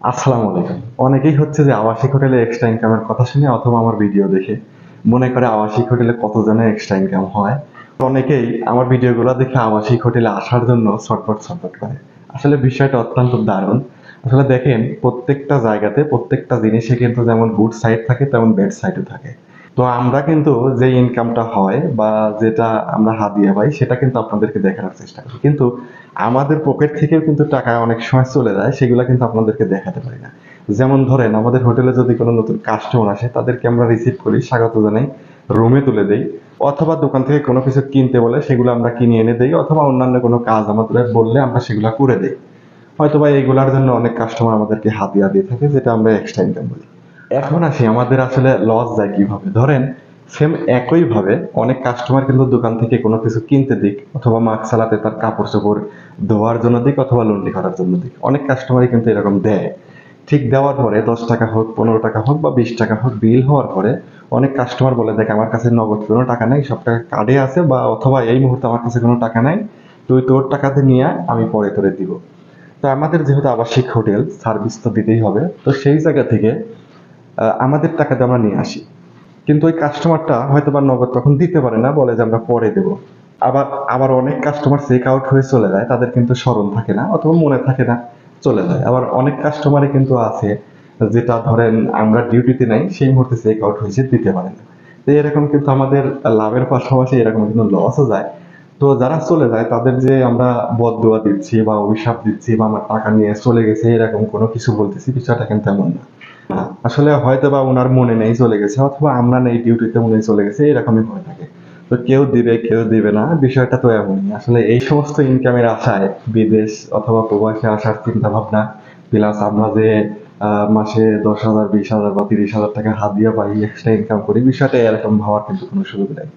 আসসালামু আলাইকুম। অনেকেই হচ্ছে যে আবাসিক হোটেলে এক্সট্রা ইনকামের কথা শুনে অথবা আমার ভিডিও দেখে মনে করে আবাসিক হোটেলে এক্সট্রা ইনকাম হয়। অনেকেই আমার ভিডিওগুলো দেখে আবাসিক হোটেলে আসার জন্য ছটফট ছটফট করে। আসলে বিষয়টা অত্যন্ত দারুণ। আসলে দেখেন, প্রত্যেকটা জায়গাতে প্রত্যেকটা জিনিসে কিন্তু যেমন গুড সাইড থাকে, তেমন ব্যাড সাইডও থাকে। তো আমরা কিন্তু যে ইনকামটা হয় বা যেটা আমরা হাদিয়া পাই, সেটা কিন্তু আপনাদেরকে দেখানোর চেষ্টা করি। কিন্তু আমাদের পকেট থেকেও কিন্তু টাকা অনেক সময় চলে যায়, সেগুলো কিন্তু আপনাদেরকে দেখাতে পারি না। যেমন ধরেন, আমাদের হোটেলে যদি কোনো নতুন কাস্টমার আসে, তাদেরকে আমরা রিসিভ করি, স্বাগত জানাই রুমে তুলে দেই, অথবা দোকান থেকে কোনো কিছু কিনতে বলে, সেগুলো আমরা কিনে এনে দেই, অথবা অন্যান্য কোনো কাজ আমাদের বললে আমরা সেগুলো করে দেই। হয়তোবা এইগুলার জন্য অনেক কাস্টমার আমাদেরকে হাতিয়া দিয়ে থাকে, যেটা আমরা এক্সট্রা ইনকাম বলি। এখন আসি, আমাদের আসলে লস যায় কীভাবে? ধরেন সেম একই ভাবে অনেক কাস্টমার কিন্তু দোকান থেকে কোনো কিছু কিনতে দিক, অথবা মাস্ক চালাতে তার কাপড় চোপড় ধোয়ার জন্য দিক, অথবা লন্ডি করার জন্য দিক। অনেক কাস্টমারই কিন্তু এরকম দেয়। ঠিক দেওয়ার পরে দশ টাকা হোক, পনেরো টাকা হোক, বা বিশ টাকা হোক, বিল হওয়ার পরে অনেক কাস্টমার বলে, দেখ, আমার কাছে নগদ কোনো টাকা নেই, সব টাকা কার্ডে আছে, বা অথবা এই মুহূর্তে আমার কাছে কোনো টাকা নাই, তুই তোর টাকাতে নিয়ে আমি পরে তোরে দিব। তো আমাদের যেহেতু আবাসিক হোটেল সার্ভিস তো দিতেই হবে। তো সেই জায়গা থেকে আমাদের টাকাতে আমরা নিয়ে আসি। কিন্তু ওই কাস্টমারটা হয়তো বা নগদ তখন দিতে পারে না বলে যে আমরা পরে দেব। আবার আবার অনেক কাস্টমার চেক আউট হয়ে চলে যায় তাদের কিন্তু স্মরণ থাকে না অথবা মনে থাকে না চলে যায়। আবার অনেক কাস্টমারই কিন্তু আছে যেটা ধরেন আমরা ডিউটিতে নাই সেই মুহূর্তে চেক আউট হয়েছে দিতে পারে না। তো এরকম কিন্তু আমাদের লাভের পাশাপাশি এরকম কিন্তু লসও যায়। তো যারা চলে যায় তাদের যে আমরা বদ বদদোয়া দিচ্ছি বা অভিশাপ দিচ্ছি বা আমার টাকা নিয়ে চলে গেছে এরকম কোনো কিছু বলতেছি বিষয়টা কিন্তু এমন না না, আসলে হয়তো বা ওনার মনে নেই চলে গেছে, অথবা আমরা নেই ডিউটিতে উনি চলে গেছে, এরকমই হয়ে থাকে। তো কেউ দিবে কেউ দিবে না, বিষয়টা তো এমনই। আসলে এই সমস্ত ইনকামের আশায় বিদেশ অথবা প্রবাসে আসার চিন্তা ভাবনা প্লাস আমরা যে মাসে দশ হাজার, বিশ হাজার বা তিরিশ হাজার টাকা হাত দিয়ে পাই এক্সট্রা ইনকাম করি, বিষয়টা এরকম ভাবার কিন্তু কোনো সুযোগ নেই।